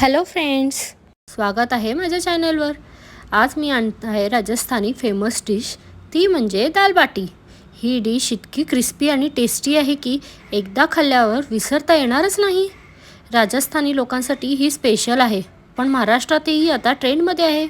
Hello friends. स्वागत आहे माझ्या चॅनलवर. आज मी आणत आहे राजस्थानी फेमस डिश ती म्हणजे दाल बाटी. ही डिश इतकी क्रिस्पी आणि टेस्टी आहे की एकदा खाल्ल्यावर विसरता येणारच नाही. राजस्थानी लोकांसाठी ही स्पेशल आहे पण महाराष्ट्रातही आता ट्रेंडमध्ये आहे.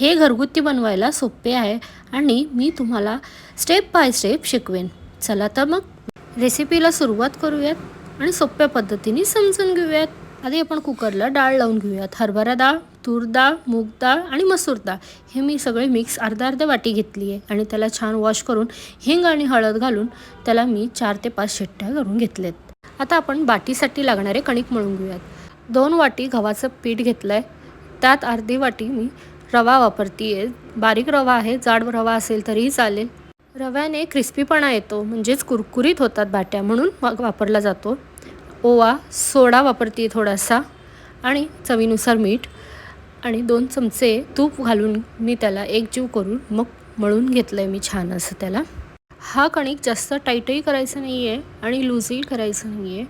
हे घरगुती बनवायला सोपे आहे आणि मी तुम्हाला स्टेप बाय स्टेप शिकवेन. चला तर मग रेसिपीला सुरुवात करूयात आणि सोप्या पद्धतीने समजून घेऊयात. आधी आपण कुकरला डाळ लावून घेऊयात. हरभरा डाळ तूर डाळ मूग डाळ आणि मसूर डाळ. हे मी सगळे मिक्स अर्धा अर्धा वाटी घेतली आहे आणि त्याला छान वॉश करून हिंग आणि हळद घालून त्याला मी चार ते पाच शिट्ट्या करून घेतल्यात आता आपण बाटीसाठी लागणारे कणिक मळून घेऊयात. दोन वाटी गव्हाचं पीठ घेतलं आहे त्यात अर्धी वाटी मी रवा वापरते आहे बारीक रवा आहे जाड रवा असेल तरीही चालेल. रव्याने क्रिस्पीपणा येतो म्हणजेच कुरकुरीत होतात बाट्या म्हणून वापरला जातो. ओवा सोडा वापरते थोडासा आणि चवीनुसार मीठ आणि दोन चमचे तूप घालून मी त्याला एकजीव करून मग मळून घेतलं आहे मी छान असं त्याला. हा कणिक जास्त टाईटही करायचं नाही आहे आणि लूजही करायचं नाही आहे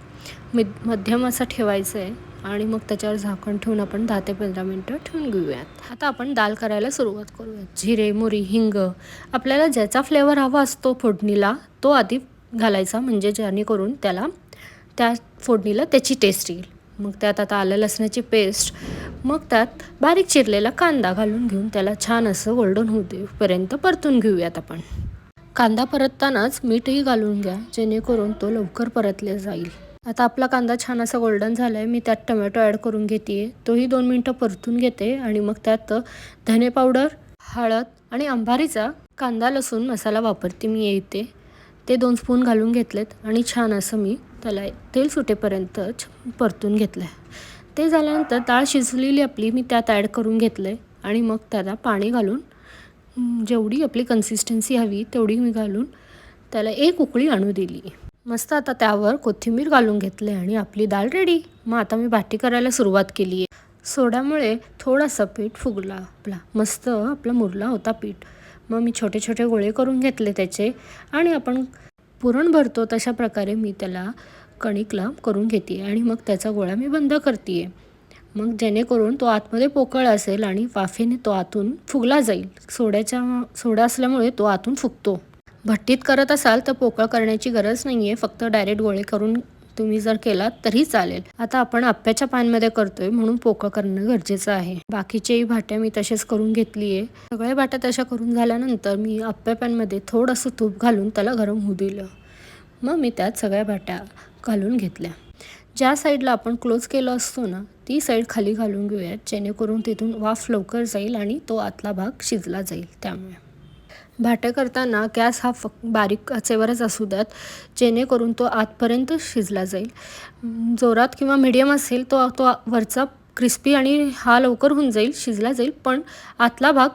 मिद मध्यम असा ठेवायचं आहे आणि मग त्याच्यावर झाकण ठेवून आपण दहा ते पंधरा मिनटं ठेवून घेऊयात. आता आपण दाल करायला सुरुवात करूयात. जिरे मोरी हिंग आपल्याला ज्याचा फ्लेवर हवा असतो फोडणीला तो आधी घालायचा म्हणजे जेणेकरून त्याला त्या फोडणीला त्याची टेस्ट येईल. मग त्यात आता आलं लसणाची पेस्ट मग त्यात बारीक चिरलेला कांदा घालून घेऊन त्याला छान असं गोल्डन होऊ देपर्यंत परतून घेऊयात आपण. कांदा परततानाच मीठही घालून घ्या जेणेकरून तो लवकर परतले जाईल. आता आपला कांदा छान असा गोल्डन झाला आहे मी त्यात टमॅटो ॲड करून घेते आहे तोही दोन मिनटं परतून घेते आणि मग त्यात धने पावडर हळद आणि अंबारीचा कांदा लसूण मसाला वापरते मी येते ते दोन स्पून घालून घेतलेत आणि छान असं मी त्याला तेल सुटेपर्यंतच परतून घेतलं आहे ते झाल्यानंतर डाळ शिजलेली आपली मी त्यात ॲड करून घेतलं आहे आणि मग त्याला पाणी घालून जेवढी आपली कन्सिस्टन्सी हवी तेवढी मी घालून त्याला एक उकळी आणू दिली. मस्त आता त्यावर कोथिंबीर घालून घेतले आणि आपली डाळ रेडी मग आता मी भाटी करायला सुरुवात केली आहे सोड्यामुळे थोडासा पीठ फुगला आपला. मस्त आपला मुरला होता पीठ. मग मी छोटे छोटे गोळे करून घेतले त्याचे आणि आपण पुरण भरतो तशा प्रकारे मी त्याला कणिकला करून घेते आणि मग त्याचा गोळा मी बंद करते आहे मग जेणेकरून तो आतमध्ये पोकळ असेल आणि वाफेने तो आतून फुगला जाईल. सोड्याच्या सोडा असल्यामुळे तो आतून फुगतो. भट्टीत करत असाल तर पोकळ करण्याची गरज नाही आहे फक्त डायरेक्ट गोळे करून तुम्ही जर केलात तरी चालेल. आता आपण आप्याच्या पॅनमध्ये करतोय म्हणून पोकळ करणं गरजेचं आहे. बाकीच्याही भाट्या मी तसेच करून घेतली आहे सगळ्या भाट्या तशा करून झाल्यानंतर मी आप्या पॅनमध्ये थोडंसं तूप घालून त्याला गरम होऊ दिलं. मग मी त्यात सगळ्या भाट्या घालून घेतल्या. ज्या साईडला आपण क्लोज केलं असतो ना ती साईड खाली घालून घेऊयात जेणेकरून तिथून वाफ लवकर जाईल आणि तो आतला भाग शिजला जाईल त्यामुळे. भाट्या करताना गॅस हा फक बारीक आचेवरच असू द्यात जेणेकरून तो आतपर्यंत शिजला जाईल. जोरात किंवा मिडियम असेल तो तो वरचा क्रिस्पी आणि हा लवकर होऊन जाईल शिजला जाईल पण आतला भाग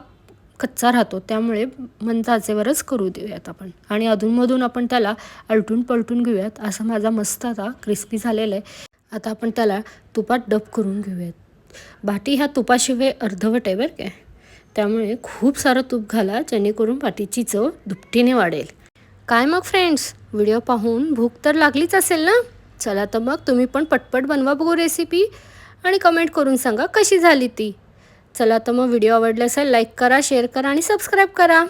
कच्चा राहतो. त्यामुळे मंद आचेवरच करू देऊयात आपण. आणि अधूनमधून आपण त्याला अलटून पलटून घेऊयात. असा माझा मस्त आता क्रिस्पी झालेला आहे. आता आपण त्याला तुपात डब करून घेऊयात. बाटी ह्या तुपाशिवाय अर्धवट आहे बरं काय त्यामुळे खूप सारं तूप घाला जेणेकरून पाठीची चव दुपटीने वाढेल. काय मग फ्रेंड्स व्हिडिओ पाहून भूक तर लागलीच असेल ना? चला तर मग तुम्ही पण पटपट बनवा बघू रेसिपी आणि कमेंट करून सांगा कशी झाली ती. चला तर मग व्हिडिओ आवडला असेल लाईक करा शेअर करा आणि सबस्क्राईब करा.